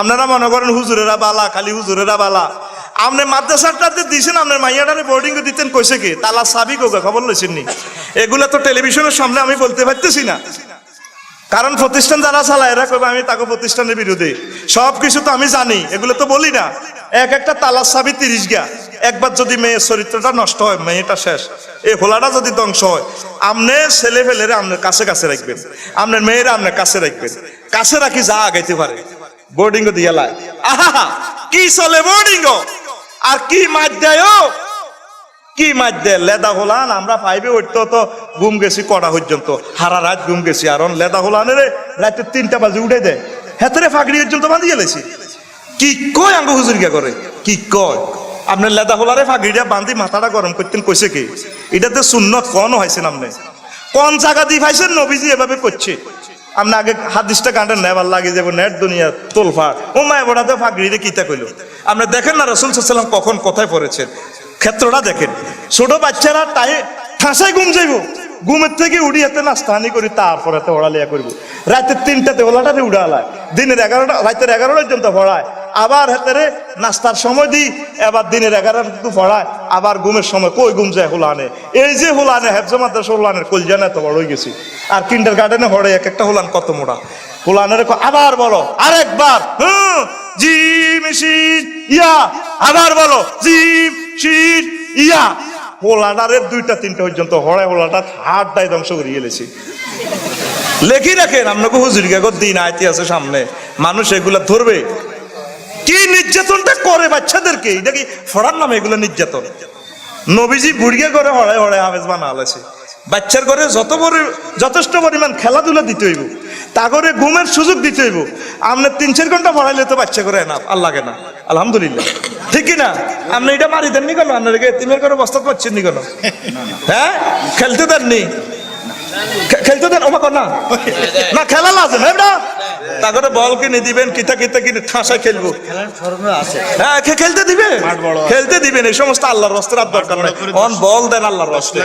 আপনারা মনে করেন হুজুরেরা বালা, খালি হুজুরেরা বালা। আপনি মাদ্রাসাটাতে দিয়েছেন আপনার মাইয়াটারে বোর্ডিং দিতেন কইছে কি? তালা সাবি কোকে খবর লইছেন নি? এগুলা তো টেলিভিশনের সামনে আমি বলতে পারতেছি না। কারণ প্রতিষ্ঠান যারা চালায়, এরা কবে আমি তাকে প্রতিষ্ঠানের বিরুদ্ধে। সব কিছু তো আমি জানি, এগুলো তো বলি না। এক একটা তালার সাবি তিরিশ গা একবার যদি মেয়ের চরিত্রটা নষ্ট হয়, মেয়েটা শেষ। এই হোলাটা যদি ধ্বংস হয় আপনি ছেলে ফেলেরে আপনার কাছে কাছে রাখবেন। আপনার মেয়েরা আপনার কাছে রাখবেন। কাছে রাখি যা আগাইতে পারে। বোর্ডিং দিয়ে লাই। আহা কি চলে বোর্ডিং আর কি মাছ দেয়? কি মাছ দেয়? লেদা হোলান, আমরা পাইবে উঠতে তো, ঘুম গেছি কড়া পর্যন্ত? হারা রাত ঘুম গেছি। আর লেদা হোলানে রে রাতে তিনটা বাজে উঠে দেয়। হেতরে ফাঁকড়ি পর্যন্ত বাঁধি গেলেছি কি কয় আঙ্গ হুজুরিকা করে? কি কয়? আপনার লেদা হোলারে ফাঁকড়িটা বান্ধি মাথাটা গরম করতেন, কইছে কি? এটাতে সুন্নত কন হয়েছেন আপনি? কোন জায়গা দিয়ে পাইছেন নবীজি এভাবে করছে। আপনি আগে হাদিসটা কাঁটে নেবার লাগে যাব নেট দুনিয়া তোলফাট ও মায় বড়াতে ফাঁকড়িরে কিতা কইল? আপনি দেখেন না রসুল সাল্লাম কখন কোথায় পড়েছেন। ক্ষেত্রটা দেখেন। ছোট বাচ্চারা তাই ঠাঁসায় ঘুম যাইব। ঘুমের থেকে উড়িয়াতে স্থানি করি, তারপরে ওড়ালিয়া করব। রাতের তিনটাতে ওলাটাতে উড়ালায়। দিনের এগারোটা রাতের এগারোটা পর্যন্ত পড়ায়। আবার হাতেরে নাস্তার সময় দিই এবার দিনের এগারোটা কিন্তু পড়ায়, আবার ঘুমের সময় কই ঘুম যায় হোলানে? এই যে হোলানে, হেফজা মাদ্রাসা হোলানের কলজানে এত বড় হয়ে গেছি। আর কিন্ডার গার্ডেনে হড়ে এক একটা হোলান কত মোড়া? হোলানের আবার বলো, আরেকবার, হুম? জিম শীত ইয়া, আবার বলো, জিম শীত ইয়া। হোলাডারের দুইটা তিনটা পর্যন্ত হড়ায় হোলাটা দায় ধ্বংস করে গেলেছি। লেখি রাখেন, আপনাকে হুজুর গাগর দিন আইতে আছে সামনে। মানুষ এগুলা ধরবে। কি নির্যাতনটা করে বাচ্চাদেরকে? এটা কি ফড়ার নামে এগুলো নির্যাতন। নবীজি বুড়িয়ে করে হড়ায় হড়ায় হাফেজ বানা আলেছে বাচ্চার ঘরে যত বড় যথেষ্ট পরিমাণ খেলাধুলা দিতে হইব, তা করে ঘুমের সুযোগ দিতে হইব। আপনার তিন চার ঘণ্টা পড়াইলে তো বাচ্চা করে না, আর লাগে না। আলহামদুলিল্লাহ। ঠিক না আপনি এটা মারি দেননি কেন? আপনাকে তিনের করে বস্তা পাচ্ছেন নি কেন? হ্যাঁ? খেলতে দেননি? খেলতে দেন? ওমা না। না, খেলা হ্যাঁ না তা করে বল কিনে দিবেন কিতা কিতা কিনে ঠাসা খেলব। খেলার সরঞ্জাম আছে। হ্যাঁ খেলতে দিবে। খেলতে দিবেন এই সমস্ত আল্লাহর রস্তের আর দরকার নাই। অন বল দেন আল্লাহর রস্তে।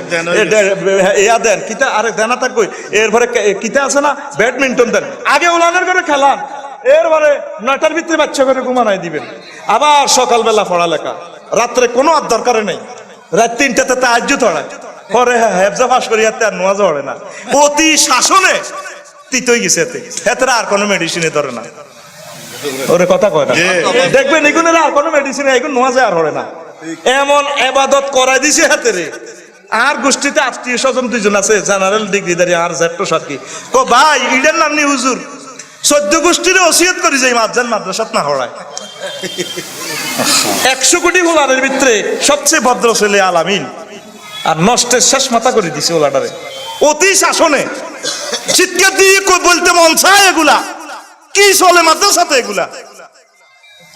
হ্যাঁ, ইয়া দেন কিতা আরে দেনা থাকবে এরপরে কিতা আছে না? ব্যাডমিন্টন দেন। আগে উলানের করে খেলান। এরপরে নয়টার ভিতরে বাচ্চা করে ঘুমানাই দিবেন। আবার সকালবেলা পড়ালেখা। রাত্রে কোনো আর দরকারে নেই। রাত তিনটাতে তাহাজ্জু থড়ায় পরে হ্যাঁ, হেফজা ফাঁস করি হাতে আর নোয়াজ পড়ে না। অতি শাসনে তিতই গেছে এতে। এতে আর কোনো মেডিসিনে ধরে না। ওরে কথা কয় না। দেখবেন এগুলো আর কোনো মেডিসিন এগুলো নোয়া যায় আর হরে না। এমন এবাদত করাই দিছে হাতে রে। আর গোষ্ঠীতে আত্মীয় স্বজন দুইজন আছে জেনারেল ডিগ্রিধারী আর জেট্টো সাথী। কো ভাই ইডের নাম নি হুজুর। চোদ্দ গোষ্ঠীর ওসিয়ত করি যাই মাদ্রান মাদ্রাসাত না হড়ায় একশো কোটি হোলারের ভিতরে সবচেয়ে ভদ্র ছেলে আলামিন আর নষ্টের শেষ মাথা করে দিছে ওলাটারে। অতি শাসনে। চিৎকার দিয়ে কই বলতে মন চায় এগুলা। কি চলে মাদ্রাসাতে এগুলা?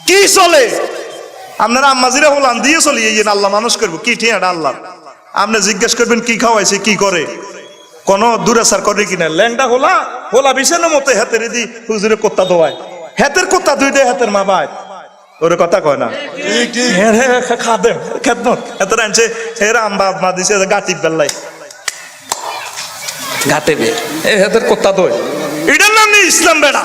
কি চলে? আপনারা আম্মাজিরা হলান দিয়ে চলি এই আল্লাহ মানুষ করব কি ঠিক এটা আল্লাহ? আপনি জিজ্ঞেস করবেন কি খাওয়াইছে কি করে? কোন দূরাচার করে কিনা? ল্যাংটা হোলা হোলা বিছানো মতো হাতের দি হুজুরে কোত্তা দোয়ায় হাতের কোত্তা দুই দেয় হাতের মা বাই ওরে কথা কয় না? খাদেম খেদমত। এত আনছে হেরা আম্বা আম্মা দিছে গাটি বেল্লাই ঘাটে বের এ হেদের কোথা দোয় এটার নাম নেই ইসলাম বেড়া।